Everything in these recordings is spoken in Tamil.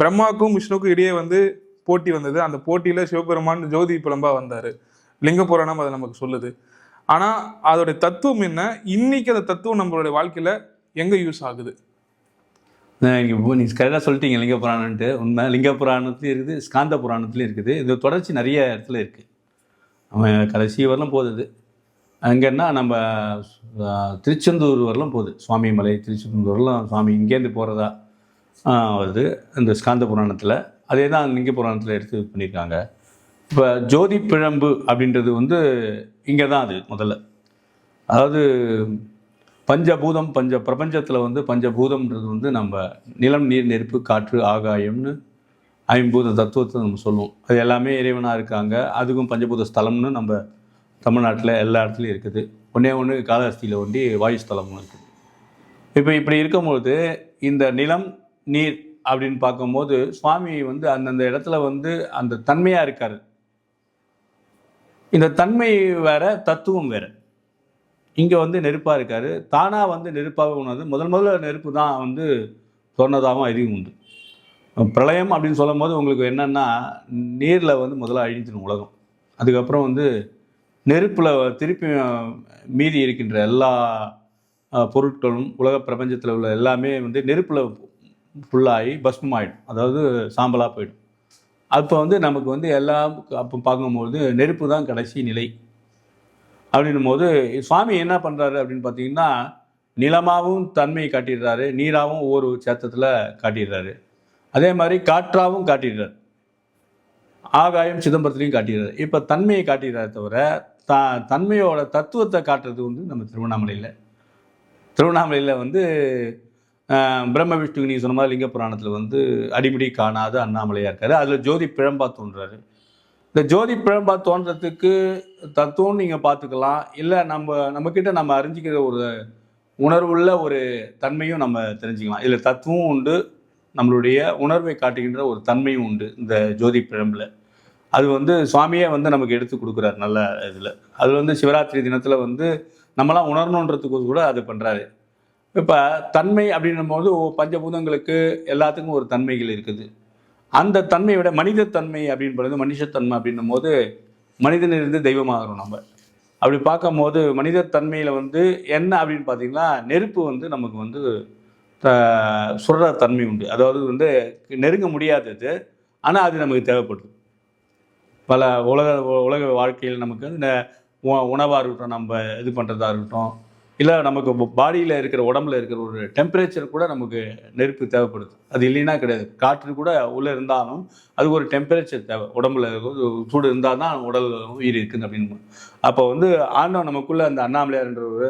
பிரம்மாவுக்கும் விஷ்ணுவுக்கும் இடையே வந்து போட்டி வந்தது. அந்த போட்டியில சிவபெருமான் ஜோதி புலம்பா வந்தாரு. லிங்க புராணம் அதை நமக்கு சொல்லுது. ஆனா அதோடைய தத்துவம் என்ன? இன்னைக்கு அந்த தத்துவம் நம்மளுடைய வாழ்க்கையில எங்க யூஸ் ஆகுது? நீங்கள் கரெக்டாக சொல்லிட்டீங்க லிங்க புராணம்ன்ட்டு. உண்மை லிங்க புராணத்துலையும் இருக்குது ஸ்காந்த புராணத்துலையும் இருக்குது. இது தொடர்ச்சி நிறைய இடத்துல இருக்குது அவன் கடைசி வரலாம் போகுது. அங்கன்னா நம்ம திருச்செந்தூர் வரலாம் போகுது. சுவாமி மலை திருச்செந்தூர் வரலாம் சுவாமி இங்கேருந்து போகிறதா வருது இந்த ஸ்காந்த புராணத்தில். அதே தான் லிங்க புராணத்தில் எடுத்து இது பண்ணியிருக்காங்க இப்போ ஜோதி பிழம்பு அப்படின்றது வந்து இங்கே தான் அது முதல்ல. அதாவது பஞ்சபூதம் பஞ்ச பிரபஞ்சத்தில் வந்து பஞ்சபூதம்ன்றது வந்து நம்ம நிலம் நீர் நெருப்பு காற்று ஆகாயம்னு ஐம்பூத தத்துவத்தை நம்ம சொல்லுவோம். அது எல்லாமே இறைவனாக இருக்காங்க. அதுக்கும் பஞ்சபூத ஸ்தலம்னு நம்ம தமிழ்நாட்டில் எல்லா இடத்துலையும் இருக்குது. ஒன்றே ஒன்று காலஹஸ்தியில் ஒண்டி வாயு ஸ்தலமும் இருக்குது. இப்போ இப்படி இருக்கும்பொழுது இந்த நிலம் நீர் அப்படின்னு பார்க்கும்போது சுவாமி வந்து அந்தந்த இடத்துல வந்து அந்த தன்மையாக இருக்கார். இந்த தன்மை வேற தத்துவம் வேற. இங்கே வந்து நெருப்பாக இருக்கார். தானாக வந்து நெருப்பாக உணர்ந்து முதல் முதல்ல நெருப்பு தான் வந்து சொன்னதாகவும் அறிவு உண்டு. பிரளயம் அப்படின்னு சொல்லும் போது உங்களுக்கு என்னென்னா நீரில் வந்து முதல்ல அழிஞ்சிடும் உலகம். அதுக்கப்புறம் வந்து நெருப்பில் திருப்பி மீதி இருக்கின்ற எல்லா பொருட்களும் உலக பிரபஞ்சத்தில் உள்ள எல்லாமே வந்து நெருப்பில் ஃபுல்லாகி பஸ்மமாயிடும். அதாவது சாம்பலாக போயிடும். அப்போ வந்து நமக்கு வந்து எல்லாம் அப்போ பார்க்கும்போது நெருப்பு தான் கடைசி நிலை. அப்படின்னும் போது சுவாமி என்ன பண்ணுறாரு அப்படின்னு பார்த்தீங்கன்னா நிலமாகவும் தன்மையை காட்டிடுறாரு நீராகவும் ஒவ்வொரு சேத்தத்தில் காட்டிடுறாரு. அதே மாதிரி காற்றாகவும் காட்டிடுறாரு. ஆகாயம் சிதம்பரத்துலையும் காட்டிடுறாரு. இப்போ தன்மையை காட்டிடுறாரு தவிர த தன்மையோட தத்துவத்தை காட்டுறது வந்து நம்ம திருவண்ணாமலையில். திருவண்ணாமலையில் வந்து பிரம்ம விஷ்ணு நீங்கள் சொன்ன மாதிரி லிங்க புராணத்தில் வந்து அடிமுடி காணாத அண்ணாமலையாக இருக்காரு. அதில் ஜோதி பிழம்பா தோன்றாரு. இந்த ஜோதி பிழம்பா தோன்றதுக்கு தத்துவம் நீங்கள் பார்த்துக்கலாம். இல்லை நம்ம நம்மக்கிட்ட நம்ம அறிஞ்சிக்கிற ஒரு உணர்வுள்ள ஒரு தன்மையும் நம்ம தெரிஞ்சுக்கலாம். இதில் தத்துவம் உண்டு நம்மளுடைய உணர்வை காட்டுகின்ற ஒரு தன்மையும் உண்டு இந்த ஜோதி பிழம்பில். அது வந்து சுவாமியே வந்து நமக்கு எடுத்து கொடுக்குறாரு நல்ல இதில். அது வந்து சிவராத்திரி தினத்தில் வந்து நம்மளாம் உணரணுன்றதுக்கு கூட அது பண்ணுறாரு இப்போ தன்மை அப்படின்னும் போது பஞ்சபூதங்களுக்கு எல்லாத்துக்கும் ஒரு தன்மைகள் இருக்குது. அந்த தன்மையை விட மனிதத்தன்மை அப்படின்றது மனுஷத்தன்மை அப்படின்னும் போது மனிதனிலிருந்து தெய்வமாகிறோம் நம்ம. அப்படி பார்க்கும்போது மனிதத்தன்மையில் வந்து என்ன அப்படின்னு பார்த்தீங்கன்னா நெருப்பு வந்து நமக்கு வந்து த- சுடுற தன்மை உண்டு. அதாவது வந்து நெருங்க முடியாதது ஆனால் அது நமக்கு தேவைப்படுது. பல உலக உலக வாழ்க்கையில் நமக்கு இந்த உணவாக இருக்கட்டும் நம்ம இது பண்ணுறதா இருக்கட்டும் இல்லை நமக்கு பாடியில் இருக்கிற உடம்புல இருக்கிற ஒரு டெம்பரேச்சர் கூட நமக்கு நெருப்பு தேவைப்படுது. அது இல்லைன்னா கிடையாது. காற்று கூட உள்ளே இருந்தாலும் அது ஒரு டெம்பரேச்சர் தேவை. உடம்புல ஒரு சூடு இருந்தால் தான் உடல் உயிர் இருக்குது அப்படின்னு. அப்போ வந்து ஆண்டவன் நமக்குள்ளே அந்த அண்ணாமலையார்ன்ற ஒரு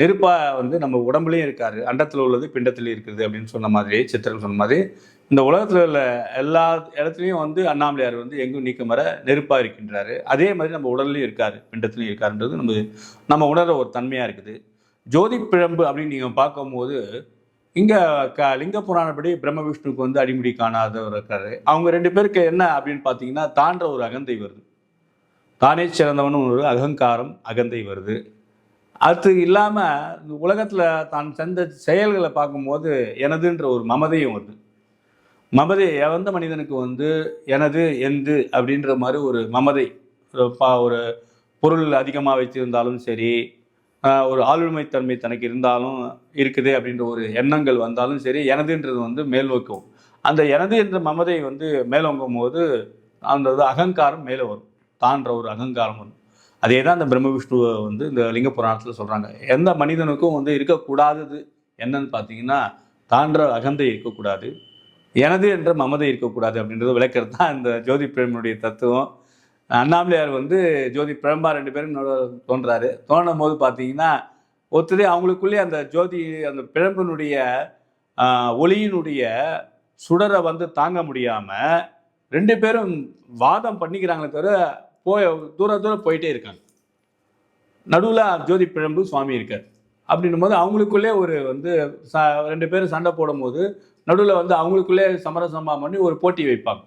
நெருப்பாக வந்து நம்ம உடம்புலையும் இருக்காரு. அண்டத்தில் உள்ளது பிண்டத்துலையும் இருக்குது அப்படின்னு சொன்ன மாதிரி சித்திரன் சொன்ன மாதிரி. இந்த உலகத்தில் உள்ள எல்லா இடத்துலையும் வந்து அண்ணாமலையார் வந்து எங்கும் நீக்கம் வர நெருப்பாக இருக்கின்றாரு. அதே மாதிரி நம்ம உடல்லையும் இருக்காரு பிண்டத்துலையும் இருக்காருன்றது நம்ம நம்ம உணர ஒரு தன்மையாக இருக்குது. ஜோதி பிழம்பு அப்படின்னு நீங்கள் பார்க்கும்போது இங்கே க லிங்க புராணப்படி பிரம்ம விஷ்ணுவுக்கு வந்து அடிமுடி காணாதவர் இருக்காரு. அவங்க ரெண்டு பேருக்கு என்ன அப்படின்னு பார்த்தீங்கன்னா தாண்ட ஒரு அகந்தை வருது. தானே சிறந்தவனும் ஒரு அகங்காரம் அகந்தை வருது. அது இல்லாமல் உலகத்தில் தான் செஞ்ச செயல்களை பார்க்கும்போது எனதுன்ற ஒரு மமதையும் வருது. மமதை எவந்த மனிதனுக்கு வந்து எனது எந்து அப்படின்ற மாதிரி ஒரு மமதை ஒரு பா- ஒரு பொருள் அதிகமாக வச்சுருந்தாலும் சரி ஒரு ஆளுமைத்தன்மை தனக்கு இருந்தாலும் இருக்குது அப்படின்ற ஒரு எண்ணங்கள் வந்தாலும் சரி எனதுன்றது வந்து மேல்நோக்கும் அந்த எனது என்ற மமதை வந்து மேலோங்கும் போது அந்த அகங்காரம் மேலே வரும். தான்ற ஒரு அகங்காரம் வரும். அதே தான் அந்த பிரம்ம விஷ்ணுவை வந்து இந்த லிங்க புராணத்தில் சொல்கிறாங்க எந்த மனிதனுக்கும் வந்து இருக்கக்கூடாதது என்னன்னு பார்த்தீங்கன்னா தான்ற அகந்தை இருக்கக்கூடாது. எனது என்ற மமதை இருக்கக்கூடாது அப்படின்றத விளக்கிறது தான் இந்த ஜோதி பிரேமனுடைய தத்துவம். அண்ணாமலையார் வந்து ஜோதி பிரம்பா ரெண்டு பேரும் தோன்றாரு. தோணும் போது பார்த்தீங்கன்னா ஒருத்தரே அவங்களுக்குள்ளே அந்த ஜோதி அந்த பிழம்பினுடைய ஒளியினுடைய சுடரை வந்து தாங்க முடியாமல் ரெண்டு பேரும் வாதம் பண்ணிக்கிறாங்களே தவிர போய் தூர தூரம் போயிட்டே இருக்காங்க. நடுவில் ஜோதி பிழம்பு சுவாமி இருக்கார். அப்படின்னும் போது அவங்களுக்குள்ளே ஒரு வந்து ச ரெண்டு பேரும் சண்டை போடும்போது நடுவில் வந்து அவங்களுக்குள்ளே சமரசமாக பண்ணி ஒரு போட்டி வைப்பாங்க.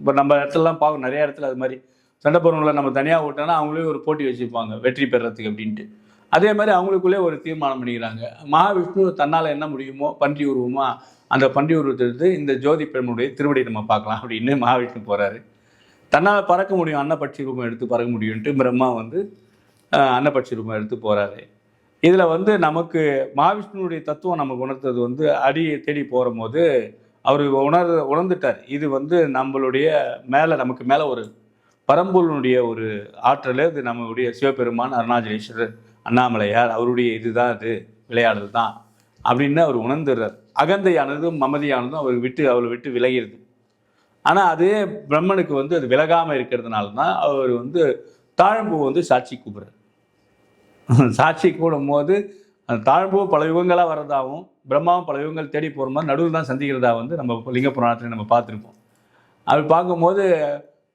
இப்போ நம்ம இடத்துலலாம் பார்க்கணும் நிறைய இடத்துல அது மாதிரி. சண்டை போடுறவங்கள நம்ம தனியாக விட்டோம்னா அவங்களே ஒரு போட்டி வச்சுப்பாங்க வெற்றி பெறத்துக்கு அப்படின்ட்டு. அதே மாதிரி அவங்களுக்குள்ளே ஒரு தீர்மானம் பண்ணிக்கிறாங்க. மகாவிஷ்ணு தன்னால் என்ன முடியுமோ பன்றி உருவமா அந்த பன்றி உருவத்தை எடுத்து இந்த ஜோதி பெருமனுடைய திருவடி நம்ம பார்க்கலாம் அப்படின்னு மகாவிஷ்ணு போகிறாரு தன்னால் பறக்க முடியும் அன்னப்பட்சி ரூபம் எடுத்து பறக்க முடியும்ன்ட்டு பிரம்மா வந்து அன்னப்பட்சி ரூபம் எடுத்து போகிறாரு இதில் வந்து நமக்கு மகாவிஷ்ணுடைய தத்துவம் நமக்கு உணர்த்தது வந்து அடியை தேடி போகிற போது அவர் உணர் உணர்ந்துட்டார். இது வந்து நம்மளுடைய மேலே நமக்கு மேலே ஒரு பரம்பொருளுடைய ஒரு ஆற்றல் இது நம்மளுடைய சிவபெருமான் அருணாச்சலேஸ்வரர் அண்ணாமலையார் அவருடைய இதுதான் அது விளையாடுறது தான் அப்படின்னு அவர் உணர்ந்துடுறார். அகந்தையானதும் மமதியானதும் அவர் விட்டு அவரை விட்டு விலகிடுது ஆனால் அதே பிரம்மனுக்கு வந்து அது விலகாமல் இருக்கிறதுனால தான் அவர் வந்து தாழம்பூ வந்து சாட்சி கூப்பிடுறார். சாட்சி கூடும் போது அந்த தாழ்ம்பூ பல யுகங்களாக வர்றதாகவும் பிரம்மாவும் பல யுகங்கள் தேடி போகிற மாதிரி நடுவில் தான் சந்திக்கிறதா வந்து நம்ம லிங்க புராணத்தில் நம்ம பார்த்துருப்போம். அப்படி பார்க்கும்போது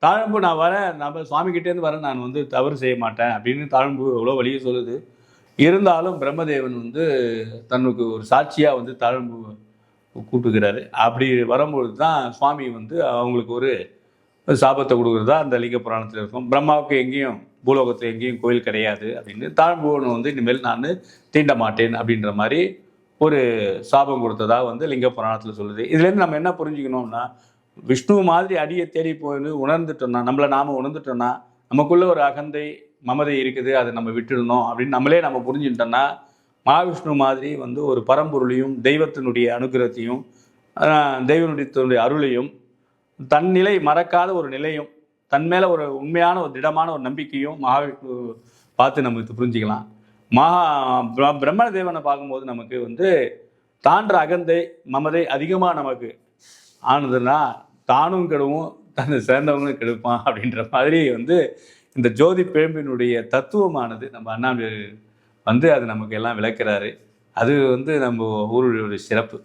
தாழம்பு நான் வரேன் நம்ம சுவாமிகிட்டேருந்து வரேன் நான் வந்து தவறு செய்ய மாட்டேன் அப்படின்னு தாழம்பு எவ்வளோ வழியை சொல்லுது. இருந்தாலும் பிரம்மதேவன் வந்து தன்னுக்கு ஒரு சாட்சியாக வந்து தாழம்பு கூப்பிட்டுக்கிறாரு அப்படி வரும்பொழுது தான் சுவாமி வந்து அவங்களுக்கு ஒரு சாபத்தை கொடுக்குறதா அந்த லிங்க புராணத்தில் இருக்கும். பிரம்மாவுக்கு எங்கேயும் பூலோகத்தில் எங்கேயும் கோயில் கிடையாது அப்படின்னு தாழ்ம்பூவன் வந்து இனிமேல் நான் தீண்ட மாட்டேன் அப்படின்ற மாதிரி ஒரு சாபம் கொடுத்ததா வந்து லிங்க புராணத்தில் சொல்லுது. இதுலேருந்து நம்ம என்ன புரிஞ்சுக்கணும்னா விஷ்ணு மாதிரி அடியை தேடி போய் உணர்ந்துட்டோம்னா நம்மளை நாம உணர்ந்துட்டோம்னா நமக்குள்ள ஒரு அகந்தை மமதை இருக்குது அதை நம்ம விட்டுடணும் அப்படின்னு நம்மளே நம்ம புரிஞ்சுட்டோம்னா மகாவிஷ்ணு மாதிரி வந்து ஒரு பரம்பொருளையும் தெய்வத்தினுடைய அனுகிரகத்தையும் தெய்வனுடைய அருளையும் தன் நிலை மறக்காத ஒரு நிலையும் தன் மேலே ஒரு உண்மையான ஒரு திடமான ஒரு நம்பிக்கையும் மகாவிஷ்ணு பார்த்து நமக்கு புரிஞ்சுக்கலாம். மகா பிர- பிரம்ம தேவனை பார்க்கும்போது நமக்கு வந்து தாண்ட அகந்தை மமதை அதிகமாக நமக்கு ஆனதுன்னா தானும் கெடுவோம் தன்னை சேர்ந்தவங்களும் கெடுப்பான் அப்படின்ற மாதிரி வந்து இந்த ஜோதி பிழம்பினுடைய தத்துவமானது நம்ம அண்ணாமலை வந்து அது நமக்கு எல்லாம் விளக்குறாரு. அது வந்து நம்ம ஊருடைய ஒரு சிறப்பு.